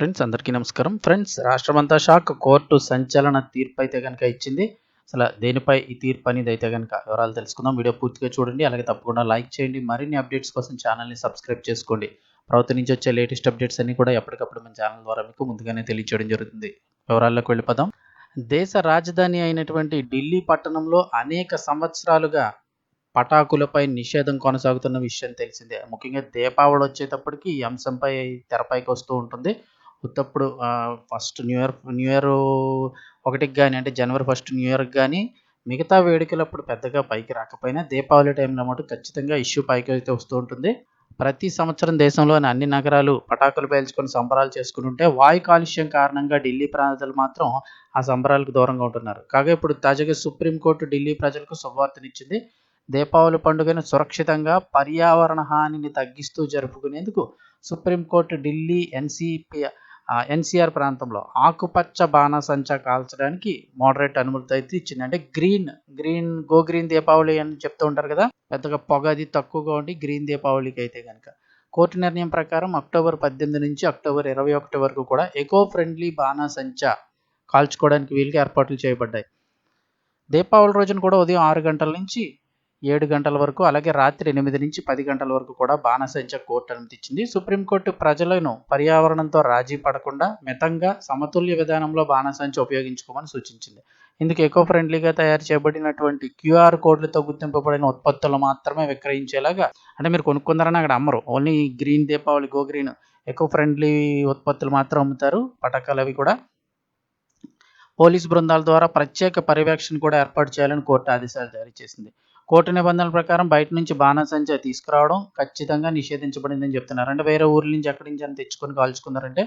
Friends అందరికీ నమస్కారం. Friends రాష్ట్రమంతా షాక్. కోర్టు సంచలన తీర్పు అయితే కనుక ఇచ్చింది. అసలు దేనిపై ఈ తీర్పు అనేది అయితే కనుక వివరాలు తెలుసుకుందాం. వీడియో పూర్తిగా చూడండి. అలాగే తప్పకుండా లైక్ చేయండి. మరిన్ని అప్డేట్స్ కోసం ఛానల్ని సబ్స్క్రైబ్ చేసుకోండి. ప్రభుత్వం నుంచి వచ్చే లేటెస్ట్ అప్డేట్స్ అన్ని కూడా ఎప్పటికప్పుడు మన ఛానల్ ద్వారా మీకు ముందుగానే తెలియచేయడం జరుగుతుంది. వివరాల్లోకి వెళ్ళిపోదాం. దేశ రాజధాని అయినటువంటి ఢిల్లీ పట్టణంలో అనేక సంవత్సరాలుగా పటాకులపై నిషేధం కొనసాగుతున్న విషయం తెలిసిందే. ముఖ్యంగా దీపావళి వచ్చేటప్పటికి ఈ అంశంపై తెరపైకి వస్తూ ఉంటుంది. ఉత్తప్పుడు first new year new year ఒకటికి కానీ అంటే జనవరి ఫస్ట్ న్యూ ఇయర్కి కానీ మిగతా వేడుకలు అప్పుడు పెద్దగా పైకి రాకపోయినా దీపావళి టైంలో మటు ఖచ్చితంగా ఇష్యూ పైకి అయితే వస్తూ ఉంటుంది. ప్రతి సంవత్సరం దేశంలోని అన్ని నగరాలు పటాకులు పేల్చుకొని సంబరాలు చేసుకుంటుంటే వాయు కాలుష్యం కారణంగా ఢిల్లీ ప్రాంతాలు మాత్రం ఆ సంబరాలకు దూరంగా ఉంటున్నారు. కాగా ఇప్పుడు తాజాగా సుప్రీంకోర్టు ఢిల్లీ ప్రజలకు శుభవార్తనిచ్చింది. దీపావళి పండుగను సురక్షితంగా పర్యావరణ హానిని తగ్గిస్తూ జరుపుకునేందుకు supreme court Delhi NCP NCR ప్రాంతంలో ఆకుపచ్చ బాణసంచా కాల్చడానికి మోడరేట్ అనుమతి అయితే ఇచ్చింది. అంటే green green go green Deepavali అని చెప్తూ ఉంటారు కదా పెద్దగా పొగ అది తక్కువగా ఉండి గ్రీన్ దీపావళికి అయితే కనుక కోర్టు నిర్ణయం ప్రకారం అక్టోబర్ పద్దెనిమిది నుంచి అక్టోబర్ ఇరవై ఒకటి వరకు కూడా ఎకో ఫ్రెండ్లీ బాణసంచా కాల్చుకోవడానికి వీలుగా ఏర్పాట్లు చేయబడ్డాయి. దీపావళి రోజున కూడా ఉదయం ఆరు గంటల నుంచి ఏడు గంటల వరకు అలాగే రాత్రి ఎనిమిది నుంచి పది గంటల వరకు కూడా బాణసంచ కోర్టు అనుమతిచ్చింది సుప్రీంకోర్టు ప్రజలను పర్యావరణంతో రాజీ పడకుండా మితంగా సమతుల్య విధానంలో బాణసంచ ఉపయోగించుకోమని సూచించింది. ఇందుకు ఎకో ఫ్రెండ్లీగా తయారు చేయబడినటువంటి క్యూఆర్ కోడ్లతో గుర్తింపబడిన ఉత్పత్తులు మాత్రమే విక్రయించేలాగా అంటే మీరు కొనుక్కుందరని అక్కడ అమ్మరు. Only green Deepavali go green eco friendly ఉత్పత్తులు మాత్రం అమ్ముతారు. పటాకాలు అవి కూడా పోలీస్ బృందాల ద్వారా ప్రత్యేక పర్యవేక్షణ కూడా ఏర్పాటు చేయాలని కోర్టు ఆదేశాలు జారీ చేసింది. కోర్టు నిబంధనల ప్రకారం బయట నుంచి బాణాసంచా తీసుకురావడం ఖచ్చితంగా నిషేధించబడిందని చెప్తున్నారు. అంటే వేరే ఊర్ల నుంచి ఎక్కడి నుంచి అని తెచ్చుకొని కాల్చుకున్నారంటే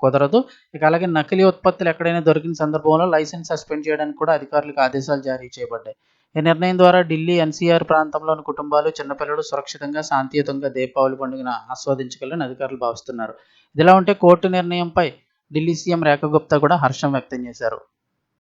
కుదరదు. ఇక అలాగే నకిలీ ఉత్పత్తులు ఎక్కడైనా దొరికిన సందర్భంలో లైసెన్స్ సస్పెండ్ చేయడానికి కూడా అధికారులకు ఆదేశాలు జారీ చేయబడ్డాయి. ఈ నిర్ణయం ద్వారా ఢిల్లీ ఎన్సీఆర్ ప్రాంతంలోని కుటుంబాలు చిన్నపిల్లలు సురక్షితంగా శాంతియుతంగా దీపావళి పండుగను ఆస్వాదించగలని అధికారులు భావిస్తున్నారు. ఇదిలా ఉంటే కోర్టు నిర్ణయంపై ఢిల్లీ సీఎం రేఖ గుప్తా కూడా హర్షం వ్యక్తం చేశారు.